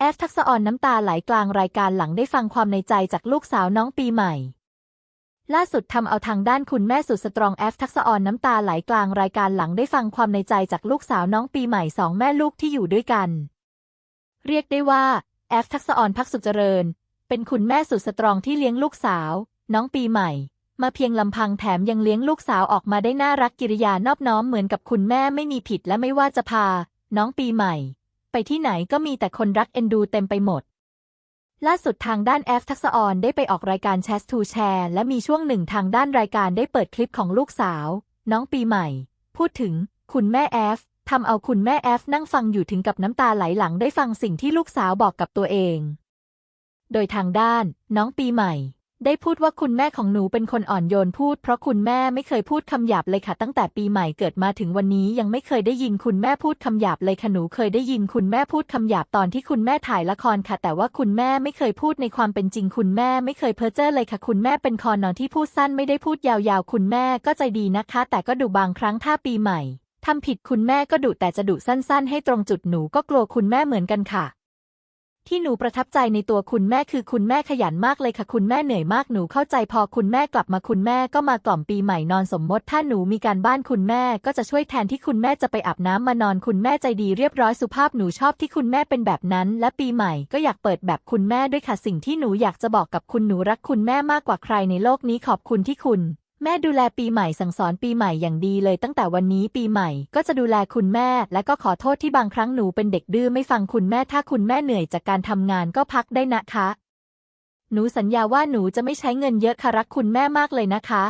แอฟทักษะออนน้ำตาไหลกลางรายการหลังได้ฟังความในใจจากลูกสาวน้องปีใหม่ ล่าสุดทำเอาทางด้านคุณแม่สุดสตรองแอฟทักษะออนน้ำตาไหลกลางรายการหลังได้ฟังความในใจจากลูกสาวน้องปีใหม่สองแม่ลูกที่อยู่ด้วยกัน เรียกได้ว่าแอฟทักษะออนพักสุขเจริญ เป็นคุณแม่สุดสตรองที่เลี้ยงลูกสาว น้องปีใหม่ มาเพียงลำพังแถมยังเลี้ยงลูกสาวออกมาได้น่ารักกิริยานอบน้อมเหมือนกับคุณแม่ไม่มีผิดและไม่ว่าจะพา น้องปีใหม่ ไปที่ไหนก็มีแต่คนรักเอ็นดูเต็มไปหมด ล่าสุดทางด้านแอฟทักษออนได้ไปออกรายการแชสทูแชร์และมีช่วงหนึ่งทางด้านรายการได้เปิดคลิปของลูกสาว น้องปีใหม่ พูดถึง คุณแม่แอฟทำเอาคุณแม่แอฟนั่งฟังอยู่ถึงกับน้ำตาไหลหลังได้ฟังสิ่งที่ลูกสาวบอกกับตัวเอง โดยทางด้าน น้องปีใหม่ ได้พูดว่าคุณแม่ของหนูเป็นคนอ่อนโยนพูด เพราะคุณแม่ไม่เคยพูดคำหยาบเลยค่ะ ตั้งแต่ปีใหม่เกิดมาถึงวันนี้ยังไม่เคยได้ยินคุณแม่พูดคำหยาบเลยค่ะหนูเคยได้ยินคุณแม่พูดคำหยาบตอนที่คุณแม่ถ่ายละครค่ะ แต่ว่าคุณแม่ไม่เคยพูดในความเป็นจริง คุณแม่ไม่เคยเพ้อเจ้อเลยค่ะ คุณแม่เป็นคอนอนที่พูดสั้นไม่ได้พูดยาวๆ คุณแม่ก็ใจดีนะคะ แต่ก็ดุบางครั้งถ้าปีใหม่ทำผิดคุณแม่ก็ดุแต่จะดุสั้น ๆ ให้ตรงจุดหนูก็กลัวคุณแม่เหมือนกันค่ะ ที่หนูประทับใจในตัวคุณแม่คือคุณแม่ขยันมากเลยค่ะ คุณแม่เหนื่อยมากหนูเข้าใจพอคุณแม่กลับมาคุณแม่ก็มากล่อมปีใหม่นอนสมมติ ถ้าหนูมีการบ้านคุณแม่ก็จะช่วยแทนที่คุณแม่จะไปอาบน้ำมานอนคุณแม่ใจดีเรียบร้อยสุภาพหนูชอบที่คุณแม่เป็นแบบนั้น และปีใหม่ก็อยากเปิดแบบคุณแม่ด้วยค่ะสิ่งที่หนูอยากจะบอกกับคุณหนูรักคุณแม่มากกว่าใครในโลกนี้ขอบคุณที่คุณ แม่ดูแลปีใหม่สั่งสอนปีใหม่อย่างดีเลยตั้งแต่วันนี้ปีใหม่ก็จะดูแลคุณแม่ และก็ขอโทษที่บางครั้งหนูเป็นเด็กดื้อไม่ฟังคุณแม่ถ้าคุณแม่เหนื่อยจากการทำงานก็พักได้นะคะ หนูสัญญาว่าหนูจะไม่ใช้เงินเยอะค่ะรักคุณแม่มากเลยนะคะ